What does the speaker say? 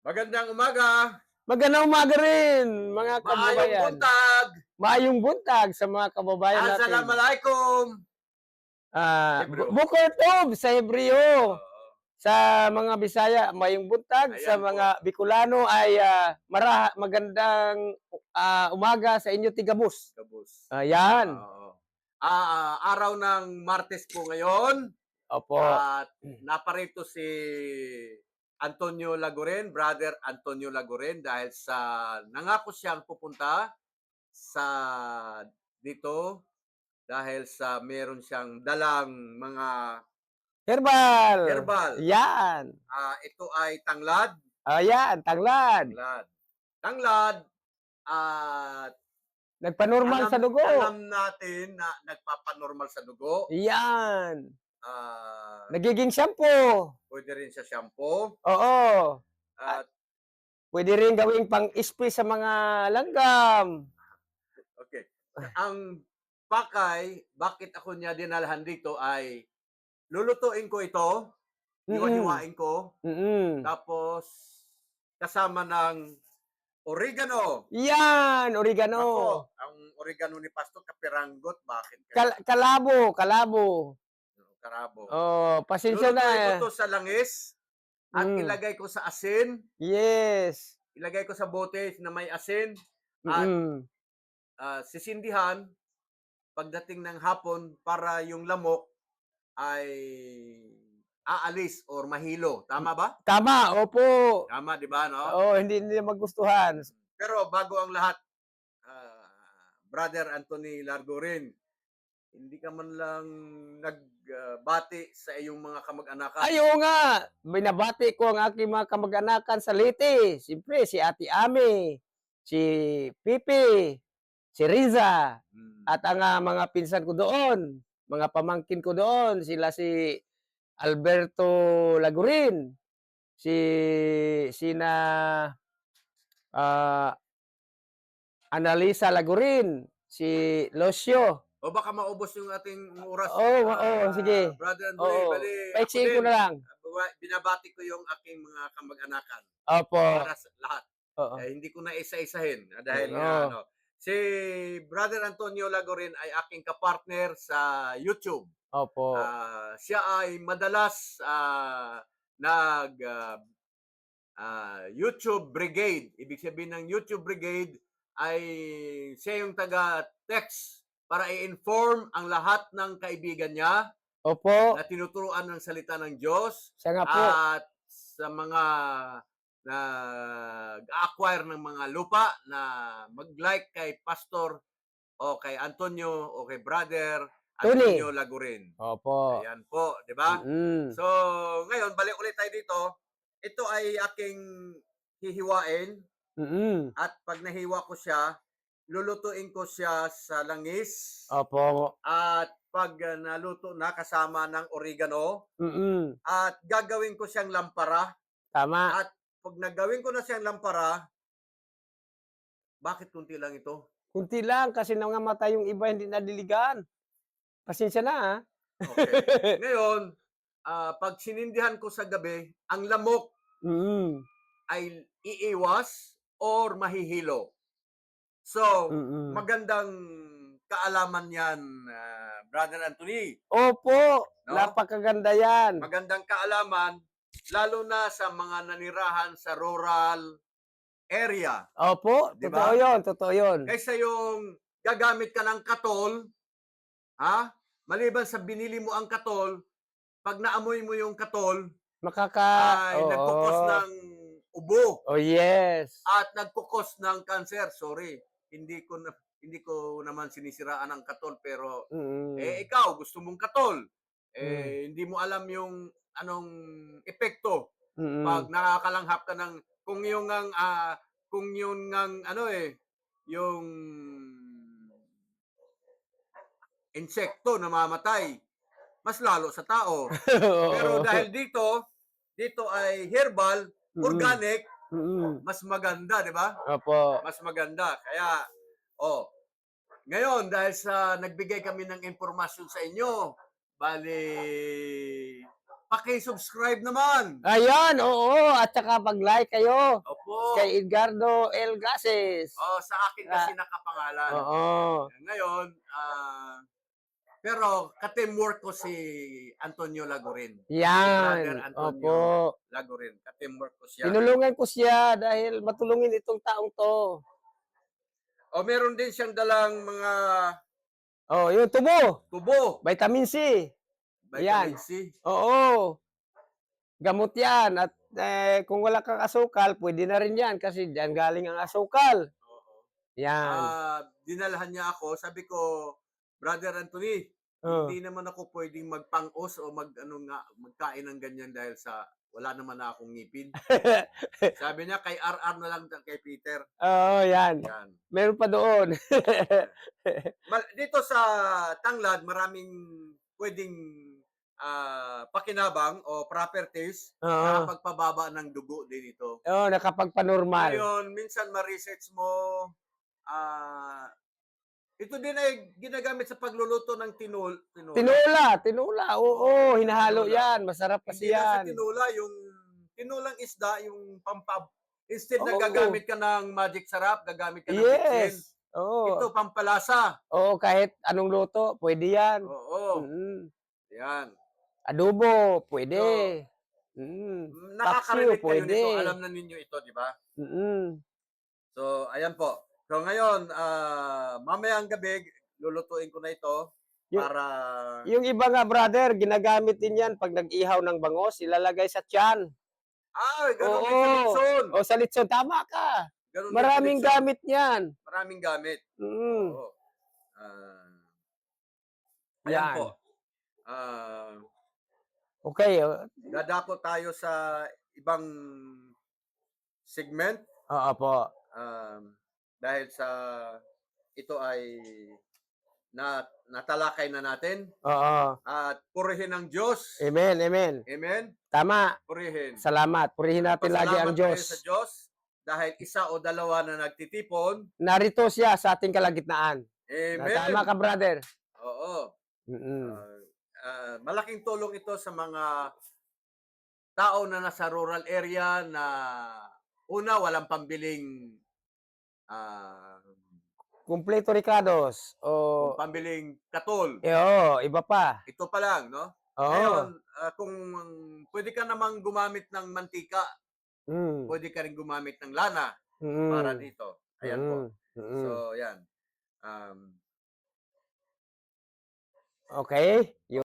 Magandang umaga. Magandang umaga rin, mga Maayong kababayan. buntag. Maayong buntag sa mga kababayan natin. Assalamualaikum. Ah, Hebreo. bu- Bukor Tob sa Hebreo. Sa mga Bisaya, mayong buntag. Ayan sa po. mga Bicolano ay ah, mara, magandang ah, umaga sa inyo tigabus. Kabus. Ayan. Ah, ah, araw ng Martes po ngayon. Opo. At naparito si Antonio Lagoren, brother Antonio Lagoren dahil sa nangako siyang pupunta sa dito dahil sa meron siyang dalang mga Herbal. herbal. Yan. Ah, ito ay tanglad, Ayan, tanglad. tanglad. Tanglad at Nagpanormal alam, sa dugo. Alam natin na nagpapanormal sa dugo. Yan. Ah, Nagiging shampoo. pwede rin sa shampoo. Oo. At Pwede rin gawing pang-spray sa mga langgam. okay. Ang pakay, bakit ako niya dinalhan dito ay lulutuin ko ito, hiwa-hiwain ko, Mm-mm. tapos kasama ng oregano. Yan, oregano. Ako, ang oregano ni Pastor kapiranggot, bakit? Kal- kalabo, kalabo. Karabo. Oh, pasensya Lulutuin na. ko to sa langis at Mm. ilagay ko sa asin, Yes. ilagay ko sa bote na may asin, At- Mm. ah, sisindihan pagdating ng hapon para yung lamok ay aalis or mahilo. Tama ba? Tama, opo. Tama, di ba? No? Oh, hindi hindi magustuhan. Pero bago ang lahat, ah, Brother Anthony Largorin, hindi ka man lang nagbati sa iyong mga kamag-anakan. Ayo nga, binabati ko ang aking mga kamag-anakan sa Leyte. Siyempre, si Ate Ami, si Pipi, si Riza, Hmm. at ang ah, mga pinsan ko doon, mga pamangkin ko doon, sila si Alberto Lagurin, si sina ah Analisa Lagurin, si Lucio. O baka maubos yung ating oras. Oo, ah, oo, sige. Brother Anthony, Oo, bali, Paiksiin ko na lang. binabati ko yung aking mga kamag-anakan. Opo. Para sa lahat. Oo. Eh, hindi ko na isa-isahin ah, dahil Oo. ano. Si Brother Antonio Lagorin ay aking kapartner sa YouTube. Opo. Ah, siya ay madalas ah, nag ah, ah, YouTube Brigade. Ibig sabihin ng YouTube Brigade ay siya yung taga-text para i-inform ang lahat ng kaibigan niya Opo. na tinuturuan ng salita ng Diyos Siya nga po. at sa mga nag-acquire ng mga lupa na mag-like kay Pastor o kay Antonio o kay Brother Tony. Antonio Lagurin. Opo. Ayan po, di ba? Mm. So, ngayon, balik ulit tayo dito. Ito ay aking hihiwain Mm. at pag nahiwa ko siya, lulutuin ko siya sa langis Opo. at pag uh, naluto na kasama ng oregano Mm. at gagawin ko siyang lampara Tama. At pag nagawin ko na siyang lampara, bakit kunti lang ito? Kunti lang kasi nangamatay yung iba hindi nadiligan. Pasensya na ah. Okay. Ngayon, ah, pag sinindihan ko sa gabi, ang lamok Mm. ay iiwas or mahihilo. So, Mm. magandang kaalaman yan, ah, Brother Anthony. Opo. No? Napakaganda yan. Magandang kaalaman, lalo na sa mga nanirahan sa rural area. Opo. Di Totoo yun. Totoo yun. Kaysa yung gagamit ka ng katol, ha? Maliban sa binili mo ang katol, pag naamoy mo yung katol, Makaka... ay Oo. nagkukos ng ubo Oh yes. at nagkukos ng cancer. Sorry, hindi ko na, hindi ko naman sinisiraan ang katol pero Mm. eh ikaw gusto mong katol. Eh hindi mo alam yung anong epekto Mm. pag nakakalanghap ka ng kung yung ang ah, kung yung ang ano eh yung insekto namamatay mas lalo sa tao pero dahil dito dito ay herbal Mm. organic Mm. Mas maganda di ba Opo. mas maganda kaya oh ngayon dahil sa nagbigay kami ng impormasyon sa inyo bali paki-subscribe naman. Ayan, oo. At saka pag-like kayo Opo. kay Edgardo L. Gases. Oh, sa akin kasi nakapangalan. Oo. Ngayon, ah, pero ka-teamwork ko si Antonio Lagurin. Yan. Antonio. Opo. Lagurin. Ka-teamwork ko siya. Tinulungan ko siya dahil matulungin itong taong to. O meron din siyang dalang mga Oh, yung tubo. tubo. Vitamin C. Vitamin Yan. C. Oo. Gamot yan. At eh, kung wala kang asukal, pwede na rin yan kasi diyan galing ang asukal. Oo. Yan. Ah, dinalhan niya ako. Sabi ko, Brother Anthony, Oh. hindi naman ako pwedeng magpangos o mag ano nga magkain ng ganyan dahil sa wala naman na akong ngipin. Sabi niya kay RR na lang kay Peter. Oo, yan. Yan. Meron pa doon. Dito sa Tanglad, maraming pwedeng ah, pakinabang o properties Oo. na pagpababa ng dugo din ito. Oo, nakapagpanormal. Ngayon, minsan ma-research mo, ah, ito din ay ginagamit sa pagluluto ng tinul. tinula. Tinula, tinula. Oo, hinahalo Tinula. yan. Masarap kasi Hindi yan. tinula, yung tinulang isda, yung pampab. Instead na Oo. gagamit ka ng magic sarap, gagamit ka ng. Yes. Oo. Ito, pampalasa. Oo, kahit anong luto, pwede yan. Oo. Mm. Yan. Adobo, pwede. Mm. Nakaka-relate Paksiw, kayo pwede. nito. Alam na ninyo ito, di ba? Mm. So, ayan po. So, ngayon, ah, mamayang gabi, lulutuin ko na ito Yung- para... Yung iba nga, brother, ginagamit din yan pag nag-ihaw ng bangos, ilalagay sa tiyan. Ah, ganun Oo. sa litson. O sa litson, tama ka. Ganun Maraming litson. gamit niyan. Maraming gamit. Mm. Oo. Ah, ayan Yan. po. Ah, Okay. dadako tayo sa ibang segment Oo po. um, dahil sa ito ay na natalakay na natin Oo. at purihin ang Diyos. Amen, amen. Amen. Tama. Purihin. Salamat. Purihin natin lagi ang tayo Diyos. sa Diyos dahil isa o dalawa na nagtitipon. Narito siya sa ating kalagitnaan. Amen. Tama ka, brother. Oo. Mm-mm. Ah, ah, malaking tulong ito sa mga tao na nasa rural area na una walang pambiling ah, Kumpleto Ricardos. O, pambiling katol. eh, oo, iba pa. Ito pa lang, no? Oo. Ngayon, ah, kung pwede ka namang gumamit ng mantika, Mm. pwede ka rin gumamit ng lana Mm. para dito. Ayan po. Mm. Mm. So, yan. Um, Okay.